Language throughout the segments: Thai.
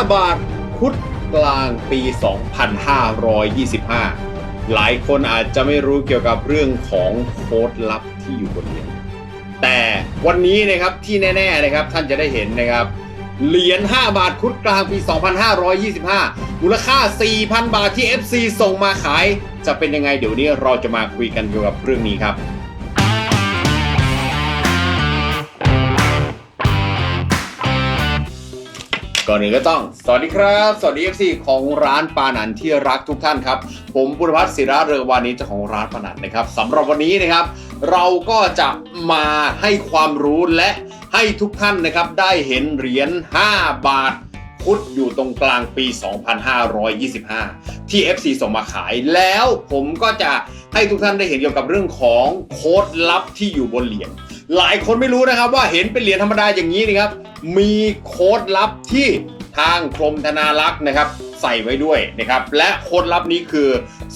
บาทพุธกลางปี 2525 หลายคนอาจจะไม่รู้เกี่ยวกับเรื่องของโค้ดลับที่อยู่บนเหรียญแต่วันนี้นะครับที่แน่ๆนะครับท่านจะได้เห็นนะครับ เหรียญ 5 บาทพุธกลางปี 2525 มูลค่า 4,000 บาทที่ FC ส่งมาขาย จะเป็นยังไงเดี๋ยวนี้เราจะมาคุยกันเกี่ยวกับเรื่องนี้ครับ ก่อนอื่นก็ต้อง สวัสดีครับ สวัสดี FC ของร้านปานันที่รักทุกท่านครับ ผมบุรพัฒน์ศิระเรืองวานิชเจ้าของร้านปานันนะครับสำหรับวันนี้นะครับ เราก็จะมาให้ความรู้และให้ทุกท่านนะครับได้เห็นเหรียญ 5 บาทพุทธอยู่ตรงกลางปี 2525 ที่ FC ส่งมาขายแล้วผมก็จะให้ทุกท่านได้เห็นเกี่ยวกับเรื่องของโค้ดลับที่อยู่บนเหรียญ หลายคนไม่รู้นะครับว่าเห็นเป็นเหรียญธรรมดาอย่างนี้นะครับ มีโค้ดลับที่ทางกรมธนารักษ์นะครับ ใส่ไว้ด้วยนะครับ และโค้ดลับนี้คือ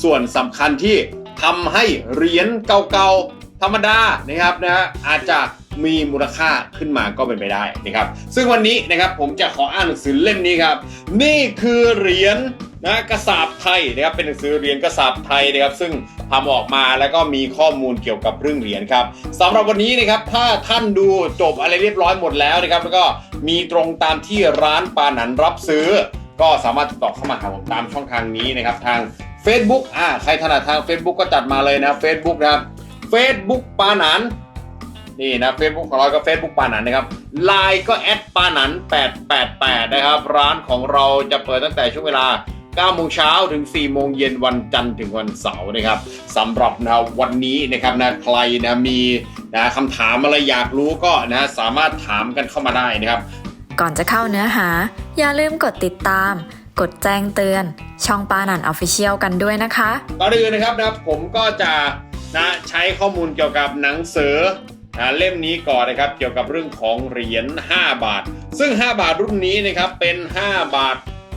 ส่วนสำคัญที่ทำให้เหรียญเก่าๆธรรมดานะครับนะฮะอาจจะมีมูลค่าขึ้นมาก็เป็นไปได้นะครับ ซึ่งวันนี้นะครับผมจะขออ่านหนังสือเล่มนี้ครับ นี่คือเหรียญ นะกระสาบไทยนะครับเป็นหนังสือเรียญกระสาบไทยนะครับซึ่งทำออกมาแล้วก็มีข้อมูลเกี่ยวกับเรื่องเหรียญครับสำหรับวันนี้นะครับถ้าท่านดูจบอะไรเรียบร้อยหมดแล้วนะครับแล้วก็มีตรงตามที่ร้านปานันรับซื้อ ก็สามารถติดต่อเข้ามาหาผมตามช่องทางนี้นะครับทาง Facebook อ่าใครถนัดทาง Facebook ก็จัดมาเลยนะ Facebook นะครับ Facebook ปานันนี่นะ Facebook ของเราก็ Facebook ปานันนะครับ Line ก็แอดปานัน888นะครับร้านของเราจะเปิดตั้งแต่ช่วงเวลา 9โมงเช้าถึง 4 โมงเย็นวันจันทร์ถึงวันเสาร์นะครับสำหรับนะวันนี้นะครับนะใครนะมีนะคำถามอะไรอยากรู้ก็นะสามารถถามกันเข้ามาได้นะครับ ก่อนจะเข้าเนื้อหา อย่าลืมกดติดตาม กดแจ้งเตือน ช่องปานันออฟฟิเชียลกันด้วยนะคะก่อนอื่นนะครับนะผมก็จะนะใช้ข้อมูลเกี่ยวกับหนังสือนะเล่มนี้ก่อนนะครับเกี่ยวกับเรื่องของเหรียญ5บาท ซึ่ง 5 บาทรุ่นนี้นะครับเป็น 5 บาท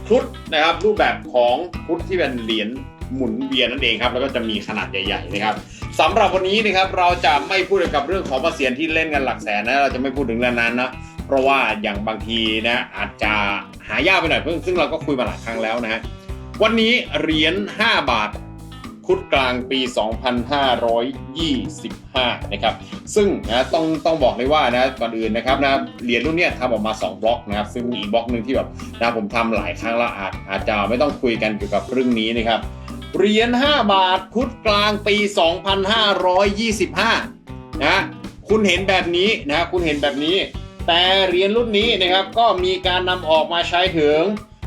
ชุดนะครับรูปแบบของพุทธที่เป็นเหรียญหมุนเวียนนั่นเองครับแล้วก็จะมีขนาดใหญ่ๆนะครับสำหรับวันนี้นะครับเราจะไม่พูดเกี่ยวกับเรื่องของภาษีที่เล่นกันหลักแสนนะเราจะไม่พูดถึงเรื่องนั้นนะเพราะว่าอย่างบางทีนะอาจจะหายากไปหน่อยเพิ่งซึ่งเราก็คุยมาหลายครั้งแล้วนะฮะวันนี้เหรียญ5บาท คุดกลางปี 2525 นะครับ ซึ่งนะต้องต้องบอกเลยว่านะก่อนอื่นนะครับนะเหรียญรุ่นเนี้ยทำออกมา 2 บล็อกนะครับ ซึ่งมีอีกบล็อกหนึ่งที่แบบนะผมทำหลายครั้งแล้วอาจอาจจะไม่ต้องคุยกันเกี่ยวกับเรื่องนี้นะครับเหรียญ5บาทคุดกลางปี 2525 นะคุณเห็นแบบนี้นะคุณเห็นแบบนี้ แต่เหรียญรุ่นนี้นะครับก็มีการนำออกมาใช้ถึง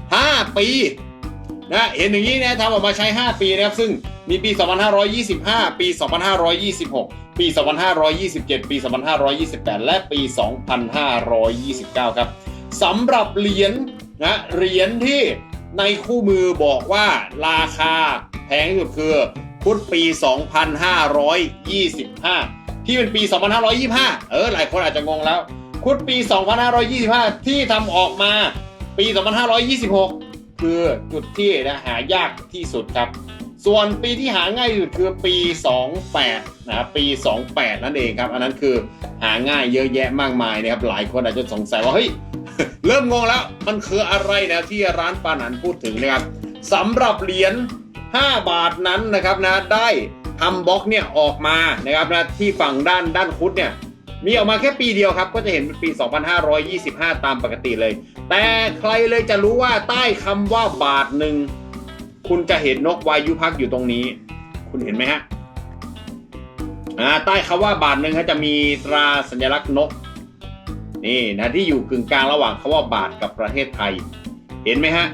5 ปีนะเห็นอย่างนี้นะทำออกมาใช้ 5 ปีนะครับซึ่ง มีปี 2525 ปี 2526 ปี 2527 ปี 2528 และปี 2529 ครับสำหรับเหรียญนะเหรียญที่ในคู่มือบอกว่าราคาแพงที่สุดคือพุทธปี 2525 ที่เป็นปี 2525 เออ หลายคนอาจจะงงแล้วคุดปี 2525 ที่ทำออกมาปี 2526 คือจุดที่นะหายากที่สุดครับ ส่วนปีที่หาง่ายสุดคือปี 28นะครับปี 28 นั่นเองครับ อันนั้นคือหาง่ายเยอะแยะมากมายนะครับหลายคนอาจจะสงสัยว่าเฮ้ยเริ่มงงแล้วมันคืออะไรนะที่ร้านปานันพูดถึงนะครับสำหรับเหรียญ5 บาทนั้นนะครับนะได้ทำบล็อกเนี่ยออกมานะครับนะที่ฝั่งด้านด้านคุดเนี่ยมีออกมาแค่ปีเดียวครับ ก็จะเห็นเป็นปี 2525 ตามปกติเลย แต่ใครเลยจะรู้ว่าใต้คำว่าบาทหนึ่ง คุณจะเห็นนกวายุพักอยู่ตรงนี้ คุณเห็นไหมฮะใต้คำว่าบาทหนึ่งเขาจะมีตราสัญลักษณ์นก นี่นะที่อยู่กึ่งกลางระหว่างคำว่าบาทกับประเทศไทย เห็นไหมฮะ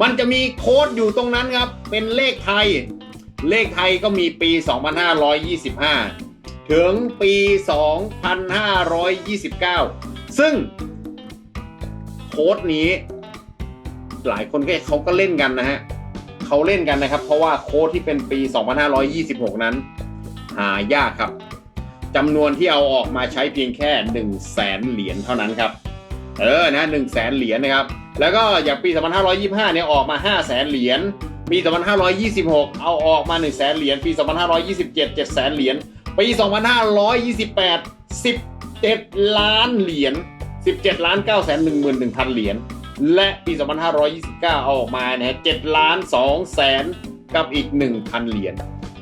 มันจะมีโค้ดอยู่ตรงนั้นครับ เป็นเลขไทย เลขไทยก็มีปี 2525 ถึงปี 2529 ซึ่งโค้ดนี้ หลายคนก็เขาก็เล่นกันนะฮะ เขาเล่นกันนะครับ เพราะว่าโค้ดที่เป็นปี 2526 นั้น หายากครับจำนวนที่เอาออกมาใช้เพียงแค่1 0 0 0 0แสนเหรียญเท่านั้นครับ เออนะ1 0 0 0 0แสนเหรียญนะครับ แล้วก็อย่างปี 2525 เนี่ยออกมา 5 0 0แสนเหรียญปี 2526 เอาออกมา 1 0 0 0 0แสนเหรียญปี 2527 7แสนเหรียญปี 2528 17 ล้านเหรียญ17ล้าน9แสน1 1 0 0 0 เหรียญ และปี 2529 เอาออกมานะฮะ7ล้าน2แสนกับอีก 1,000 เหรียญ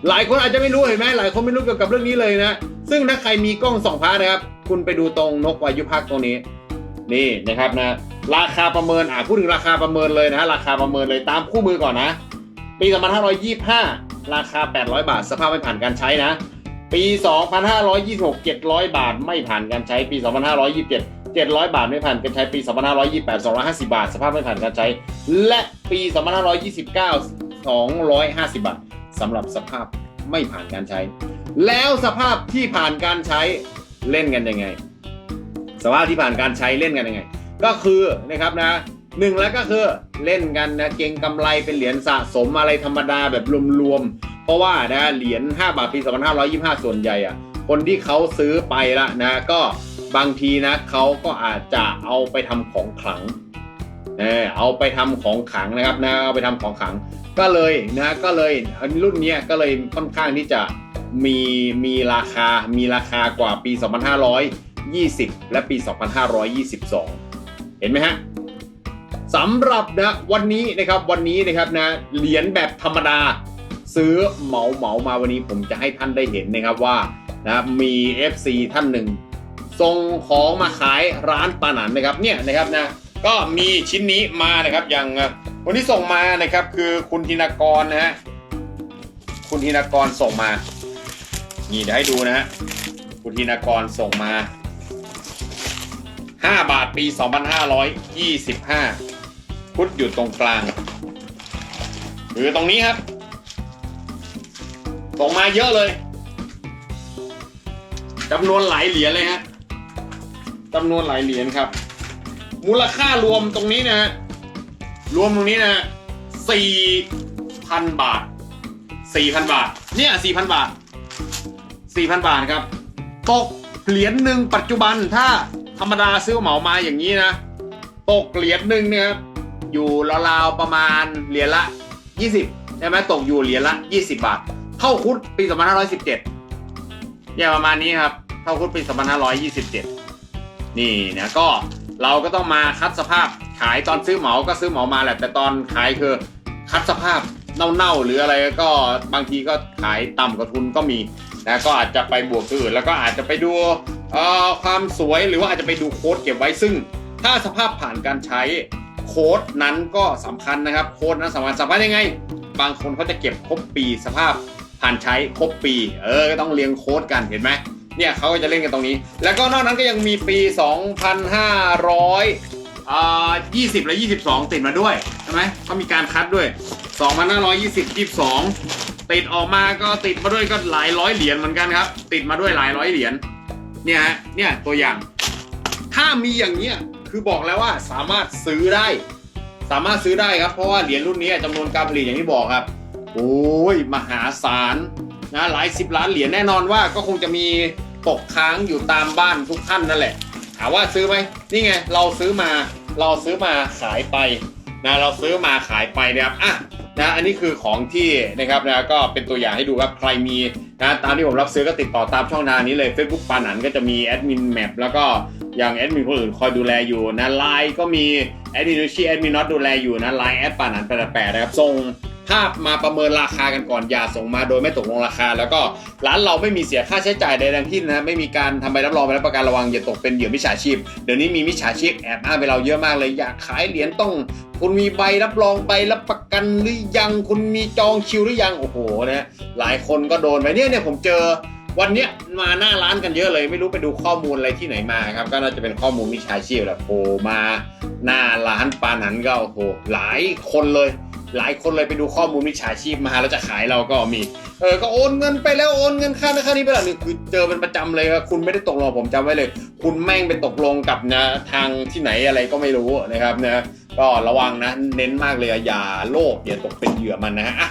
หลายคนอาจจะไม่รู้เห็นไหมหลายคนไม่รู้เกี่ยวกับเรื่องนี้เลยนะ ซึ่งถ้าใครมีกล้องสองพาระนะครับ คุณไปดูตรงนกวายุพักตรงนี้ นี่นะครับนะ ราคาประเมิน อ่าพูดถึงราคาประเมินเลยนะราคาประเมินเลยตามคู่มือก่อนนะ ปี 2525 ราคา 800 บาท สภาพไม่ผ่านการใช้นะ ปี 2526 700 บาท ไม่ผ่านการใช้ ปี 2527 700 บาทไม่ผ่านการใช้ปี 2528 250 บาท สภาพไม่ผ่านการใช้ และปี 2529 250 บาทสำหรับสภาพไม่ผ่านการใช้ แล้วสภาพที่ผ่านการใช้เล่นกันยังไง สภาพที่ผ่านการใช้เล่นกันยังไง ก็คือนะครับนะหนึ่งแล้วก็คือเล่นกันนะเก็งกำไรเป็นเหรียญสะสมอะไรธรรมดาแบบรวมๆ เพราะว่านะเหรียญ5บาทปี 2525 ส่วนใหญ่อะคนที่เขาซื้อไปละนะก็ บางทีนะเขาก็อาจจะเอาไปทำของขลังเออเอาไปทำของขลังนะครับนะเอาไปทำของขลัง ก็เลยนะก็เลยรุ่นนี้ก็เลยค่อนข้างที่จะมีมีราคามีราคากว่าปี 2520 และปี 2522 เห็นไหมฮะสำหรับนะวันนี้นะครับวันนี้นะครับนะเหรียญแบบธรรมดา ซื้อเหมาเหมามาวันนี้ผมจะให้ท่านได้เห็นนะครับว่านะมี FC ท่านหนึ่ง ส่งของมาขายร้านปานันนะครับเนี่ยนะครับนะก็มีชิ้นนี้มานะครับอย่างคนที่ส่งมานะครับคือคุณธินกรนะฮะคุณธินกรส่งมา นี่เดี๋ยวให้ดูนะฮะคุณธินกรส่งมา 5 บาทปี 2525 พุทธอยู่ตรงกลาง หรือตรงนี้ครับ ส่งมาเยอะเลยจำนวนหลายเหรียญเลยฮะ จำนวนหลายเหรียญครับ มูลค่ารวมตรงนี้นะรวมตรงนี้นะสี่พันบาทสี่พันบาท เนี่ยสี่พันบาทสี่พันบาทครับ ตกเหรียญหนึ่งปัจจุบันถ้าธรรมดาซื้อเหมามาอย่างนี้นะ ตกเหรียญหนึ่งเนี่ยครับอยู่ราวๆประมาณเหรียญละ 20ใช่ไหมตกอยู่เหรียญละ 20 บาท เท่าคุดปี 2517เนี่ยประมาณนี้ครับ เท่าคุดปี 2527 นี่นะก็เราก็ต้องมาคัดสภาพขายตอนซื้อเหมาก็ซื้อเหมามาแหละ แต่ตอนขายคือคัดสภาพเน่าๆหรืออะไรก็บางทีก็ขายต่ำกว่าทุนก็มีนะก็อาจจะไปบวกตัวอื่นแล้วก็อาจจะไปดูความสวยหรือว่าอาจจะไปดูโค้ดเก็บไว้ซึ่ง ถ้าสภาพผ่านการใช้โค้ดนั้นก็สำคัญนะครับโค้ดนั้นสำคัญสำคัญยังไง บางคนเขาจะเก็บครบปีสภาพผ่านใช้ครบปี เออก็ต้องเรียงโค้ดกันเห็นไหม เนี่ยเขาก็จะเล่นกันตรงนี้ แล้วก็นอกนั้นก็ยังมีปี 2,500อ่า20 และ 22 ติดมาด้วยใช่ไหมก็มีการคัดด้วย 2,520 22 ติดออกมาก็ติดมาด้วยก็หลายร้อยเหรียญเหมือนกันครับ ติดมาด้วยหลายร้อยเหรียญเนี่ยฮะเนี่ยตัวอย่าง ถ้ามีอย่างเนี้ยคือบอกแล้วว่าสามารถซื้อได้ สามารถซื้อได้ครับเพราะว่าเหรียญรุ่นนี้จำนวนการผลิตอย่างที่บอกครับโอ้ยมหาศาล นะหลายสิบล้านเหรียญแน่นอนว่าก็คงจะมีตกค้างอยู่ตามบ้านทุกท่านนั่นแหละถามว่าซื้อไหมนี่ไงเราซื้อมาเราซื้อมาขายไปนะเราซื้อมาขายไปนะครับอะนะอันนี้คือของที่นะครับนะก็เป็นตัวอย่างให้ดูครับใครมีนะตามที่ผมรับซื้อก็ติดต่อตามช่องทางนี้เลย Facebook ปานันก็จะมีแอดมินแมปแล้วก็อย่างแอดมินคนอื่นคอยดูแลอยู่นะไลน์ก็มีแอดมินชีแอดมินน็อตดูแลอยู่นะไลน์แอดปานันแปดแปดนะครับส่ง ภามาประเมินราคากันก่อนอย่าส่งมาโดยไม่ตกลงราคา แล้วก็ร้านเราไม่มีเสียค่าใช้จ่ายใดทั้งสิ้นนะไม่มีการทำใบรับรองใบรับประกันระวังอย่าตกเป็นเหยื่อมิจฉาชีพเดี๋ยวนี้มีมิจฉาชีพแอบอ้างไปเราเยอะมากเลยอยากขายเหรียญต้อง คุณมีใบรับรองใบรับประกันหรือยัง คุณมีจองคิวหรือยังโอ้โหนะหลายคนก็โดนไปเนี่ยเนี่ยผมเจอวันเนี้ยมาหน้าร้านกันเยอะเลย ไม่รู้ไปดูข้อมูลอะไรที่ไหนมาครับ ก็น่าจะเป็นข้อมูลมิจฉาชีพแหละโผล่มาหน้าร้านปานันก็โอ้โหหลายคนเลย หลายคนเลยไปดูข้อมูลมิจฉาชีพมาแล้วจะขายเราก็มี เออ ก็โอนเงินไปแล้วโอนเงินค่านั้นค่านี้ไปแล้วนี่คือเจอเป็นประจำเลยครับคุณไม่ได้ตกลงผมจำไว้เลย คุณแม่งไปตกลงกับนะทางที่ไหนอะไรก็ไม่รู้นะครับนะก็ระวังนะเน้นมากเลยอะอย่าโลภอย่าตกเป็นเหยื่อมันนะฮะ